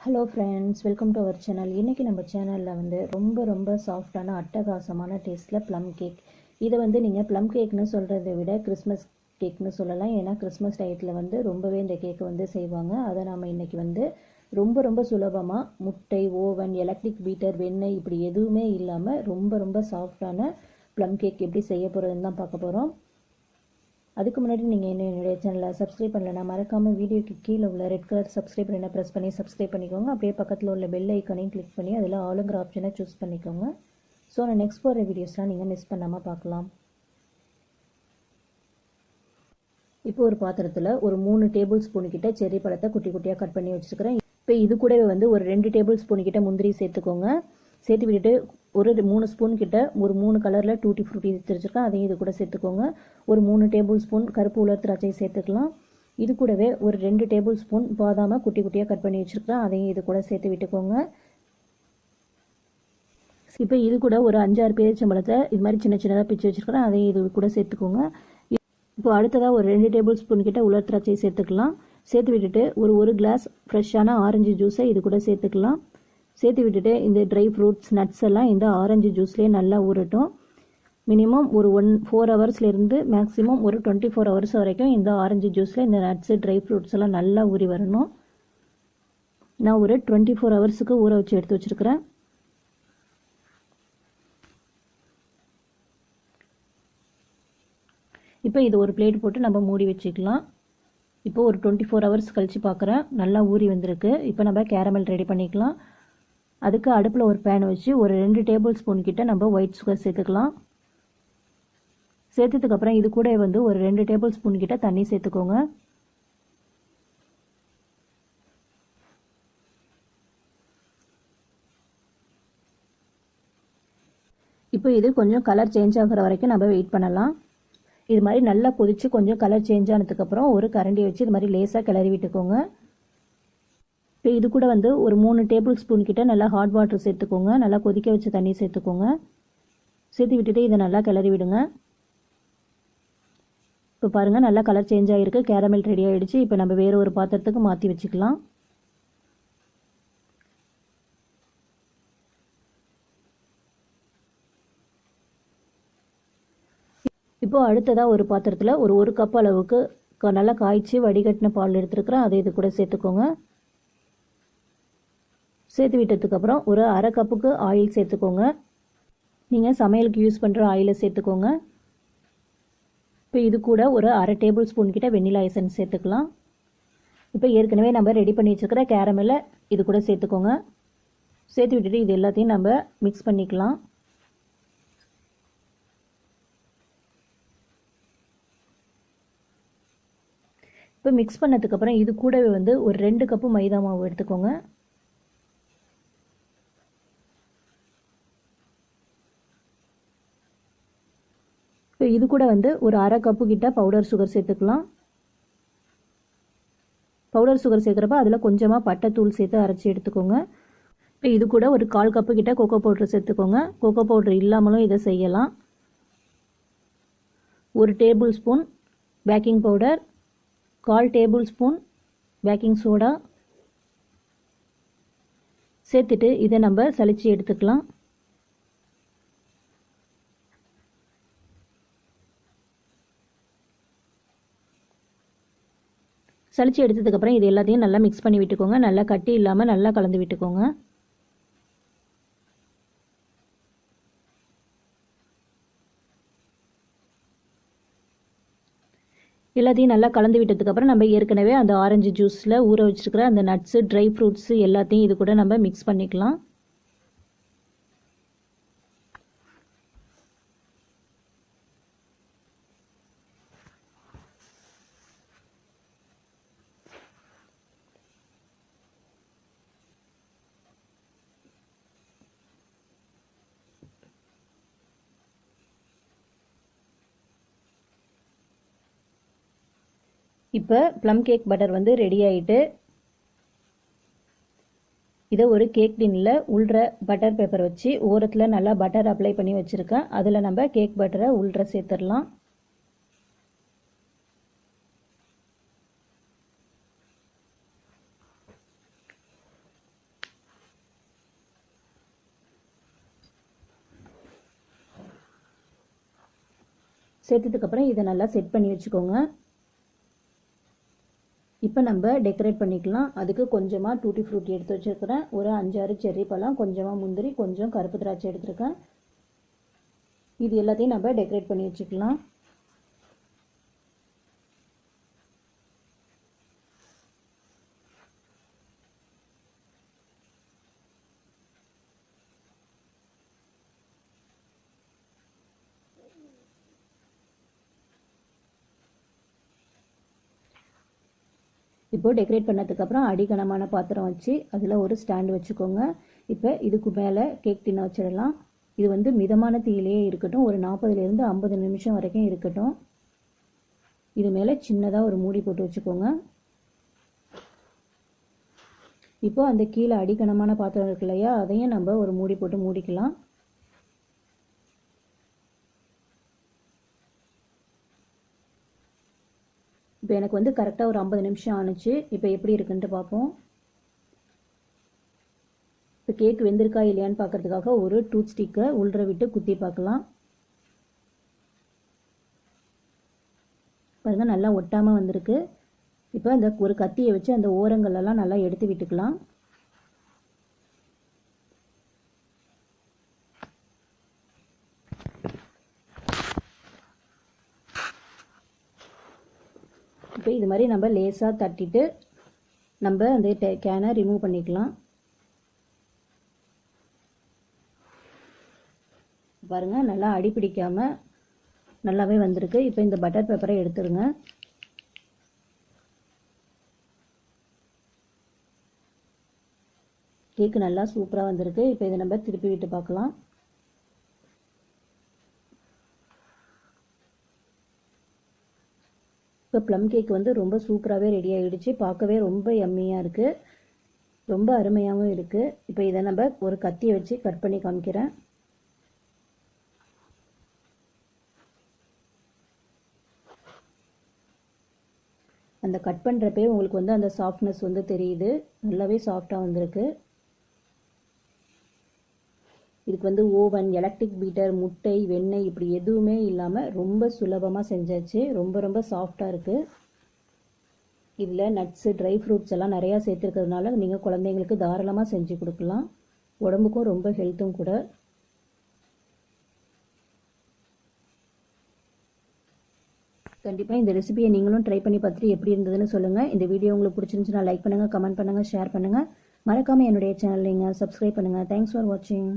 Hello friends welcome to our channel இன்றைக்கி நம்ம சேனலில் வந்து ரொம்ப ரொம்ப சாஃப்டான அட்டகாசமான டேஸ்ட்டில் ப்ளம் கேக் இதை வந்து நீங்கள் ப்ளம் கேக்னு சொல்கிறத விட கிறிஸ்மஸ் கேக்னு சொல்லலாம். ஏன்னா கிறிஸ்மஸ் டயத்தில் வந்து ரொம்பவே இந்த கேக்கை வந்து செய்வாங்க. அதை நாம் இன்றைக்கி வந்து ரொம்ப ரொம்ப சுலபமாக முட்டை ஓவன் எலக்ட்ரிக் பீட்டர் வெண்ணெய் இப்படி எதுவுமே இல்லாமல் ரொம்ப ரொம்ப சாஃப்டான ப்ளம் கேக் எப்படி செய்ய போகிறதுன்னு தான் பார்க்க போகிறோம் அதுக்கு முன்னாடி நீங்கள் என்ன என்னுடைய சேனலை சப்ஸ்கிரைப் பண்ணலன்னா மறக்காமல் வீடியோக்கு கீழே உள்ள ரெட் கலர் சப்ஸ்கிரைப் பண்ணி ப்ரெஸ் பண்ணி சப்ஸ்கிரைப் பண்ணிக்கோங்க. அப்படியே பக்கத்தில் உள்ள பெல் ஐக்கனையும் கிளிக் பண்ணி அதில் ஆளுங்கிற ஆப்ஷனை சூஸ் பண்ணிக்கோங்க. ஸோ நான் நெக்ஸ்ட் போகிற வீடியோஸ்லாம் நீங்கள் மிஸ் பண்ணாமல் பார்க்கலாம். இப்போ ஒரு பாத்திரத்தில் ஒரு மூணு டேபிள் ஸ்பூன் கிட்ட செரி பழத்தை குட்டி குட்டியாக கட் பண்ணி வச்சுருக்கிறேன். இப்போ இது கூடவே வந்து ஒரு ரெண்டு டேபிள் ஸ்பூன் கிட்ட முந்திரி சேர்த்துக்கோங்க. சேர்த்து விட்டுட்டு ஒரு மூணு ஸ்பூன் கிட்ட ஒரு மூணு கலரில் டூட்டி ஃப்ரூட்டி தெரிஞ்சிருக்கேன் அதையும் இது கூட சேர்த்துக்கோங்க. ஒரு மூணு டேபிள் ஸ்பூன் கருப்பு உலர் திராட்சையை சேர்த்துக்கலாம். இது கூடவே ஒரு ரெண்டு டேபிள் ஸ்பூன் பாதாமை குட்டி குட்டியாக கட் பண்ணி வச்சுருக்கிறேன். அதையும் இது கூட சேர்த்து விட்டுக்கோங்க. இப்போ இது கூட ஒரு அஞ்சாறு பேரிச்சம்பழத்தை இது மாதிரி சின்ன சின்னதாக பிச்சு வச்சுருக்கிறேன். அதையும் இது கூட சேர்த்துக்கோங்க. இப்போ அடுத்ததாக ஒரு ரெண்டு டேபிள் ஸ்பூன் கிட்ட உலர் திராட்சையை சேர்த்துக்கலாம். சேர்த்து விட்டுட்டு ஒரு ஒரு கிளாஸ் ஃப்ரெஷ்ஷான ஆரஞ்சு ஜூஸை இது கூட சேர்த்துக்கலாம். சேர்த்து விட்டுட்டு இந்த ட்ரை ஃப்ரூட்ஸ் நட்ஸ் எல்லாம் இந்த ஆரஞ்சு ஜூஸ்லேயே நல்லா ஊறட்டும். மினிமம் ஒரு ஒன் ஃபோர் ஹவர்ஸ்லேருந்து மேக்ஸிமம் ஒரு டுவெண்ட்டி ஃபோர் ஹவர்ஸ் வரைக்கும் இந்த ஆரஞ்சு ஜூஸில் இந்த நட்ஸு ட்ரை ஃப்ரூட்ஸ் எல்லாம் நல்லா ஊறி வரணும். நான் ஒரு டுவெண்ட்டி ஃபோர் ஹவர்ஸுக்கு ஊற வச்சு எடுத்து வச்சுருக்கிறேன். இப்போ இது ஒரு பிளேட் போட்டு நம்ம மூடி வச்சுக்கலாம். இப்போ ஒரு டுவெண்ட்டி ஃபோர் ஹவர்ஸ் கழித்து பார்க்குறேன் நல்லா ஊறி வந்திருக்கு. இப்போ நம்ம கேரமல் ரெடி பண்ணிக்கலாம். அதுக்கு அடுப்பில் ஒரு பேன் வச்சு ஒரு ரெண்டு டேபிள் ஸ்பூன் கிட்ட நம்ம ஒயிட் சுகர் சேர்த்துக்கலாம். சேர்த்ததுக்கப்புறம் இது கூட வந்து ஒரு ரெண்டு டேபிள் ஸ்பூன் கிட்ட தண்ணி சேர்த்துக்கோங்க. இப்போ இது கொஞ்சம் கலர் சேஞ்ச் ஆகிற வரைக்கும் நம்ம வெயிட் பண்ணலாம். இது மாதிரி நல்லா கொதித்து கொஞ்சம் கலர் சேஞ்ச் ஆனதுக்கப்புறம் ஒரு கரண்டி வச்சு இது மாதிரி லேசாக கிளறி விட்டுக்கோங்க. இப்போ இது கூட வந்து ஒரு மூணு டேபிள் ஸ்பூன் கிட்ட நல்லா ஹாட் வாட்டர் சேர்த்துக்கோங்க. நல்லா கொதிக்க வச்ச தண்ணி சேர்த்துக்கோங்க. சேர்த்து விட்டுட்டு இதை நல்லா கிளறி விடுங்க. இப்போ பாருங்கள் நல்லா கலர் சேஞ்ச் ஆகிருக்கு கேரமல் ரெடி ஆகிடுச்சு இப்போ நம்ம வேறு ஒரு பாத்திரத்துக்கு மாற்றி வச்சுக்கலாம். இப்போது அடுத்ததாக ஒரு பாத்திரத்தில் ஒரு ஒரு கப் அளவுக்கு நல்லா காய்ச்சி வடிகட்டின பால் எடுத்துருக்குறேன். அதை இது கூட சேர்த்துக்கோங்க. சேர்த்து விட்டதுக்கப்புறம் ஒரு அரை கப்புக்கு ஆயில் சேர்த்துக்கோங்க. நீங்கள் சமையலுக்கு யூஸ் பண்ணுற ஆயிலை சேர்த்துக்கோங்க. இப்போ இது கூட ஒரு அரை டேபிள் ஸ்பூன் கிட்ட வெண்ணிலா எசன்ஸ் சேர்த்துக்கலாம். இப்போ ஏற்கனவே நம்ம ரெடி பண்ணி வச்சுருக்கிற கேரமெல்லை இது கூட சேர்த்துக்கோங்க. சேர்த்து விட்டுட்டு இது எல்லாத்தையும் நம்ம மிக்ஸ் பண்ணிக்கலாம். இப்போ மிக்ஸ் பண்ணதுக்கப்புறம் இது கூடவே வந்து ஒரு ரெண்டு கப்பு மைதா மாவு எடுத்துக்கோங்க. இப்போ இது கூட வந்து ஒரு அரை கப்பு கிட்ட பவுடர் சுகர் சேர்த்துக்கலாம். பவுடர் சுகர் சேர்க்குறப்ப அதில் கொஞ்சமாக பட்டைத்தூள் சேர்த்து அரைச்சி எடுத்துக்கோங்க. இப்போ இது கூட ஒரு கால் கப்பு கிட்ட கோகோ பவுடர் சேர்த்துக்கோங்க. கோகோ பவுடர் இல்லாமலும் இதை செய்யலாம். ஒரு டேபிள் ஸ்பூன் பேக்கிங் பவுடர் கால் டேபிள் ஸ்பூன் பேக்கிங் சோடா சேர்த்துட்டு இதை நம்ம சளிச்சு எடுத்துக்கலாம். சளிச்சு எடுத்ததுக்கப்புறம் இது எல்லாத்தையும் நல்லா மிக்ஸ் பண்ணி விட்டுக்கோங்க. நல்லா கட்டி இல்லாமல் நல்லா கலந்து விட்டுக்கோங்க. எல்லாத்தையும் நல்லா கலந்து விட்டதுக்கப்புறம் நம்ம ஏற்கனவே அந்த ஆரஞ்சு ஜூஸில் ஊற வச்சுருக்கிற அந்த நட்ஸு ட்ரை ஃப்ரூட்ஸு எல்லாத்தையும் இது கூட நம்ம மிக்ஸ் பண்ணிக்கலாம். இப்போ ப்ளம் கேக் பட்டர் வந்து ரெடி ஆகிட்டு இதை ஒரு கேக் டின்னில் உள்ற பட்டர் பேப்பர் வச்சு ஓரத்தில் நல்லா பட்டர் அப்ளை பண்ணி வச்சுருக்கேன். அதில் நம்ம கேக் பட்டரை உள்ற சேர்த்துடலாம். சேர்த்ததுக்கப்புறம் இதை நல்லா செட் பண்ணி வச்சுக்கோங்க. இப்போ நம்ம டெக்கரேட் பண்ணிக்கலாம். அதுக்கு கொஞ்சமாக டூட்டி ஃப்ரூட்டி எடுத்து வச்சுருக்கிறேன். ஒரு அஞ்சாறு செர்ரி பழம் கொஞ்சமாக முந்திரி கொஞ்சம் கருப்பு திராட்சை எடுத்துருக்கேன். இது எல்லாத்தையும் நம்ம டெக்கரேட் பண்ணி வச்சுக்கலாம். இப்போ டெக்கரேட் பண்ணதுக்கப்புறம் அடிகனமான பாத்திரம் வச்சு அதில் ஒரு ஸ்டாண்டு வச்சுக்கோங்க. இப்போ இதுக்கு மேலே கேக் டின்னை வச்சிடலாம். இது வந்து மிதமான தீயிலேயே இருக்கட்டும் ஒரு நாற்பதுலேருந்து ஐம்பது நிமிஷம் வரைக்கும் இருக்கட்டும். இது மேலே சின்னதாக ஒரு மூடி போட்டு வச்சுக்கோங்க. இப்போ அந்த கீழே அடிக்கனமான பாத்திரம் இருக்கு இல்லையா அதையும் நம்ம ஒரு மூடி போட்டு மூடிக்கலாம். இப்போ எனக்கு வந்து கரெக்டாக ஒரு ஐம்பது நிமிஷம் ஆணுச்சு. இப்போ எப்படி இருக்குன்ட்டு பார்ப்போம் இப்போ கேக் வெந்திருக்கா இல்லையான்னு பார்க்கறதுக்காக ஒரு டூத் ஸ்டிக்கை உள்ற விட்டு குத்தி பார்க்கலாம் பாருங்கள் நல்லா ஒட்டாமல் வந்திருக்கு. இப்போ அந்த ஒரு கத்தியை வச்சு அந்த ஓரங்களெல்லாம் நல்லா எடுத்து விட்டுக்கலாம். இப்போ இது மாதிரி நம்ம லேசாக தட்டிட்டு நம்ம அந்த கேனை ரிமூவ் பண்ணிக்கலாம். பாருங்கள் நல்லா அடி பிடிக்காமல் நல்லாவே வந்திருக்கு. இப்போ இந்த பட்டர் பேப்பரை எடுத்துருங்க. கேக்கு நல்லா சூப்பராக வந்திருக்கு. இப்போ இதை நம்ம திருப்பி விட்டு பார்க்கலாம். இப்போ ப்ளம் கேக் வந்து ரொம்ப சூப்பராகவே ரெடி ஆகிடுச்சு பார்க்கவே ரொம்ப எம்மியாக இருக்குது ரொம்ப அருமையாகவும் இருக்குது இப்போ இதை நம்ம ஒரு கத்தியை வச்சு கட் பண்ணி காமிக்கிறேன். அந்த கட் பண்ணுறப்பே உங்களுக்கு வந்து அந்த சாஃப்ட்னஸ் வந்து தெரியுது. நல்லாவே சாஃப்டாக வந்திருக்கு. இதுக்கு வந்து ஓவன் எலக்ட்ரிக் பீட்டர் முட்டை வெண்ணெய் இப்படி எதுவுமே இல்லாமல் ரொம்ப சுலபமாக செஞ்சாச்சு. ரொம்ப ரொம்ப சாஃப்டாக இருக்குது இதில் நட்ஸு ட்ரை ஃப்ரூட்ஸ் எல்லாம் நிறையா சேர்த்துருக்கிறதுனால நீங்கள் குழந்தைங்களுக்கு தாராளமாக செஞ்சு கொடுக்கலாம். உடம்புக்கும் ரொம்ப ஹெல்த்தும் கூட. கண்டிப்பாக இந்த ரெசிபியை நீங்களும் ட்ரை பண்ணி பார்த்துட்டு எப்படி இருந்ததுன்னு சொல்லுங்கள் இந்த வீடியோ உங்களுக்கு பிடிச்சிருந்துச்சுன்னா லைக் பண்ணுங்கள் கமெண்ட் பண்ணுங்கள் ஷேர் பண்ணுங்கள் மறக்காமல் என்னுடைய சேனல் நீங்கள் சப்ஸ்கிரைப் பண்ணுங்கள் தேங்க்ஸ் ஃபார் வாட்சிங்